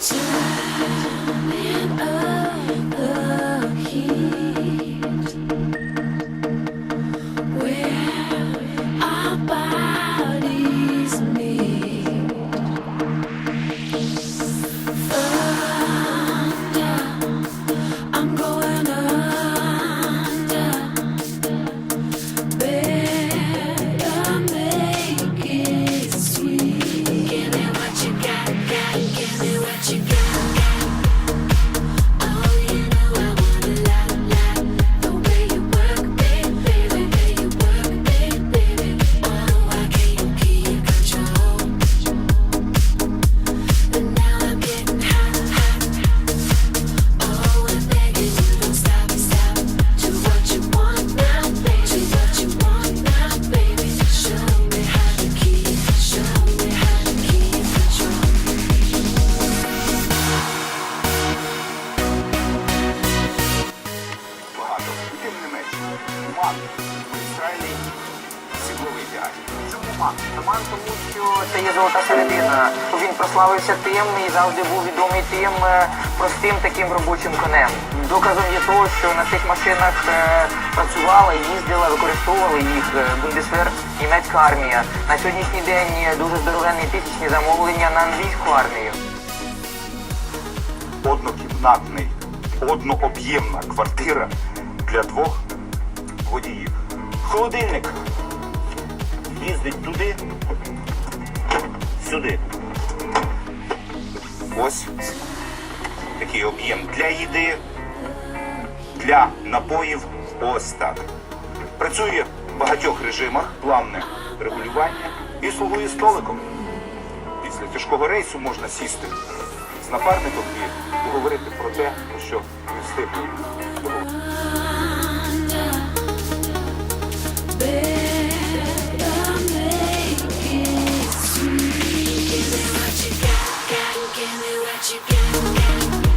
亲爱。Чому ман? Ман тому, що це є золота середина. Він прославився тим і завжди був відомий тим е, простим таким робочим конем. Доказом є того, що на цих машинах е, працювала, їздила, використовувала їх е, Бундесвер, німецька армія. На сьогоднішній день дуже здоровенні тисячні замовлення на англійську армію. Однокімнатний, однооб'ємна квартира для двох водіїв. Холодильник їздить туди, сюди. Ось такий об'єм для їди, для напоїв. Ось так. Працює в багатьох режимах, плавне регулювання і слугує столиком. Після тяжкого рейсу можна сісти з напарником і поговорити про те, що не встигли. give me, what you give me.